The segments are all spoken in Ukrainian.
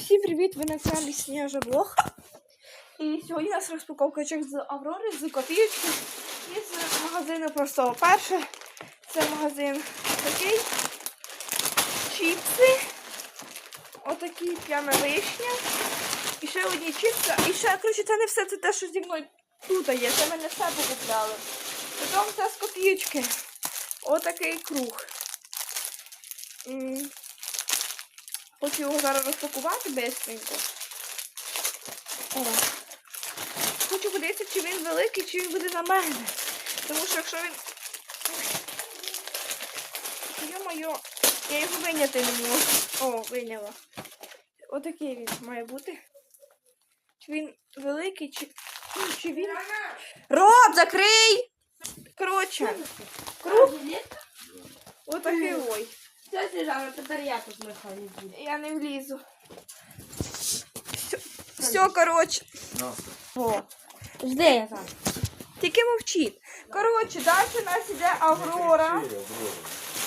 Всім привіт! Ви на каналі Сніжа Блог. І сьогодні у нас розпаковка з Аврори, з копійочки і з магазину простого. Перше це магазин такий. Чіпси. Отакі п'яна вишня. І ще одні чіпси. І ще, коротше, це не все, це те, що зі мною тут є. Це мене все покупляли. Потім це з копійочки. Отакий круг. Хочу його зараз розпакувати бистренько. Хочу подивитися, чи він великий, чи він буде на мене. Тому що якщо він. Йо-моє, я його виняти не можу. О, виняла. Отакий він має бути. Чи він великий, чи. Чи він. Рот, закрий! Коротше, круг. Отакий ой. Все, Сніжана, тепер я тут механік буду. Я не влізу. Все, все коротше. О. Жди, я там. Тільки мовчіть. Коротше, далі у нас іде Аврора.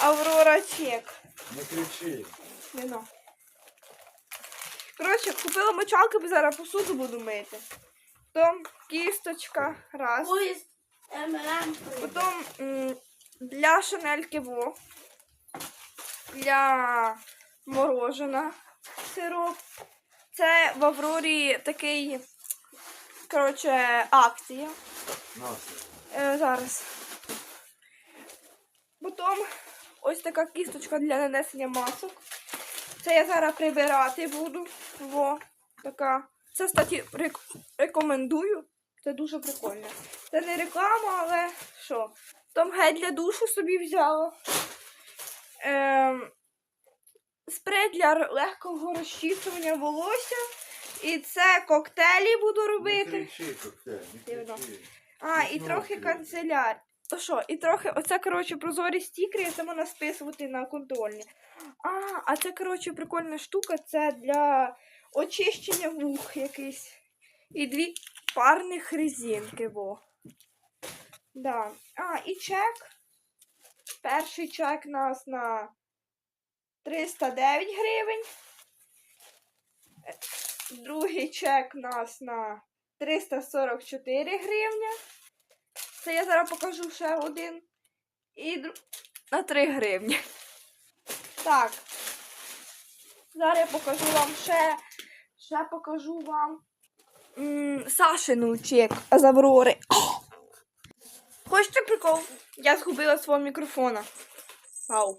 Аврора чек. Не кричи. Вино. Коротше, купила мочалки, бо зараз посуду буду мити. Потім кісточка. Раз. Поїзд ММ. Потім м, для шанельки во. Для морожена сироп. Це в Аврорі такий, коротше, акція. Е, зараз. Потім ось така кісточка для нанесення масок. Це я зараз прибирати буду. Во, така. Це, рек- рекомендую. Це дуже прикольно. Це не реклама, але що? Там гель для душу собі взяла. Ем, спрей для легкого розчісування волосся. І це коктейлі буду Не робити. кричи, коктейль, не кричи. А, і трохи канцеляр. То що, і трохи, оце, коротше, прозорі стікери, це можна списувати на контрольні. А, а це, коротше, прикольна штука, це для очищення вух якийсь. І дві парних резинки, во. Да. А, і чек. Перший чек нас на 309 гривень. Другий чек нас на 344 гривня. Це я зараз покажу ще один. І на 3 гривні. Так. Зараз я покажу вам ще. Ще покажу вам м, Сашину чек з Аврори. О! Хочете прикол? Я згубила свого мікрофона. Вау.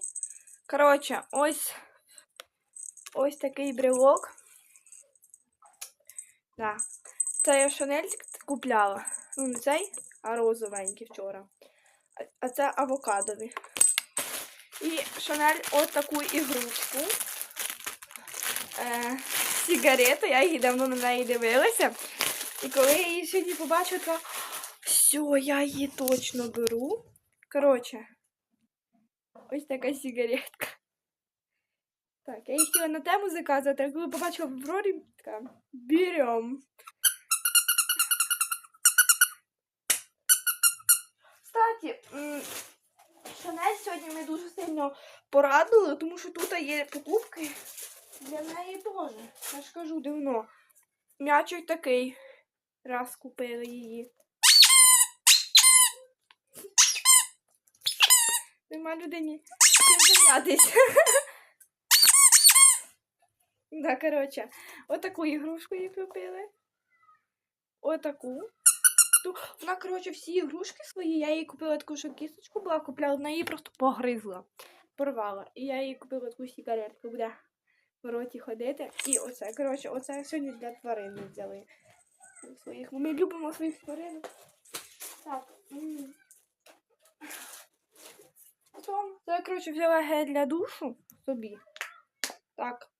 Коротше, ось ось такий брелок. Да. Це я Шанель купляла. Ну, не цей, а розовенький вчора. А- це авокадові. І Шанель от таку ігрушку. Е, сигарету, я її давно на неї дивилася. І коли я її сьогодні побачила, то все, я її точно беру. Коротше, ось така сигаретка. Так, я її хотіла на тему заказувати, а коли побачила в Аврорі, така, берем. Кстати, Шанель сьогодні мене дуже сильно порадили, тому що тут є покупки для неї теж. Я ж кажу давно. М'ячик такий. Раз купили її. Нема людині зайнятися. Да, коротше, отаку ігрушку їй купили. Отаку. Вона, коротше, всі ігрушки свої, я їй купила таку, що кісточку була, купляла, вона її просто погризла, порвала. І я їй купила таку сигаретку, буде в роті ходити. І оце, коротше, оце сьогодні для тварин взяли. Своїх. Ми любимо своїх тварин. Так. Потім, це, коротше, взяла гель для душу собі. Так.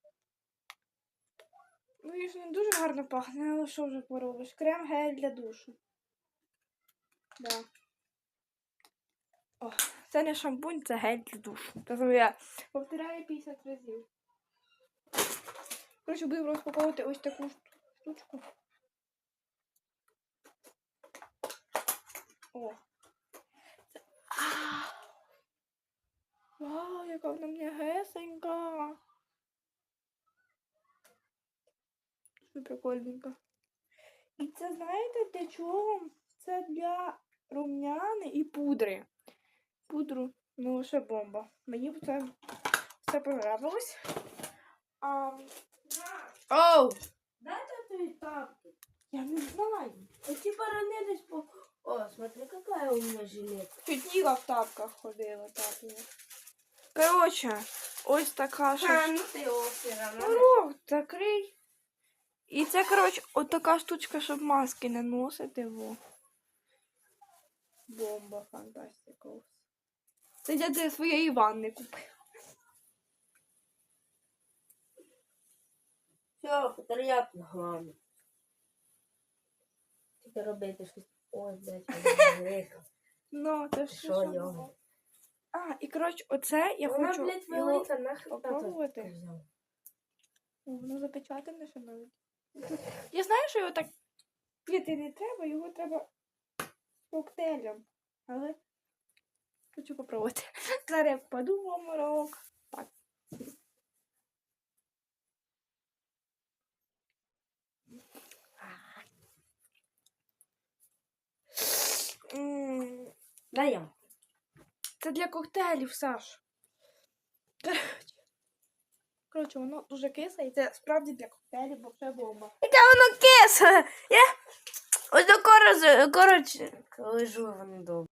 Ну, ж він дуже гарно пахне, але що вже поробиш? Крем гель для душу. Да. О, це не шампунь, це гель для душу. Тому я повторяю 50 разів. Коротше, будемо розпаковувати ось таку штучку. О. Це... Вау, яка вона м'ягесенька. Це прикольненько. І це знаєте для чого? Це для рум'яни і пудри. Пудру, ну ще бомба. Мені б це все понравилось. А, оу! Дайте твои тапки. Я не знаю. Эти поранились по... О, смотри, какая у меня жилетка. Чутіла в тапках ходила так. я. Коротше, ось така А, штучка. ну ты его все равно. Ну, рот закрий. І це, коротше, от така штучка, щоб маски не носити. Во. Бомба, фантастика. Це я для своєї ванни купив. Все, приятно, главное. Тільки робити щось. Ой, блядь, велика. Ну, це все. Що його? А, і коротше, оце я Вона, хочу блядь, його... велика, нахер попробувати? взяв? О, Воно запечатане ще навіть. Я знаю, що його так пити не треба, його треба коктейлем. Але хочу попробувати. Зараз я впаду в оморок. Я. Це для коктейлів, Саш. Коротше. Воно дуже кисле, і це справді для коктейлів, бо це бомба. Яке воно кисле! Я... Ось до коротше, лежу воно добре.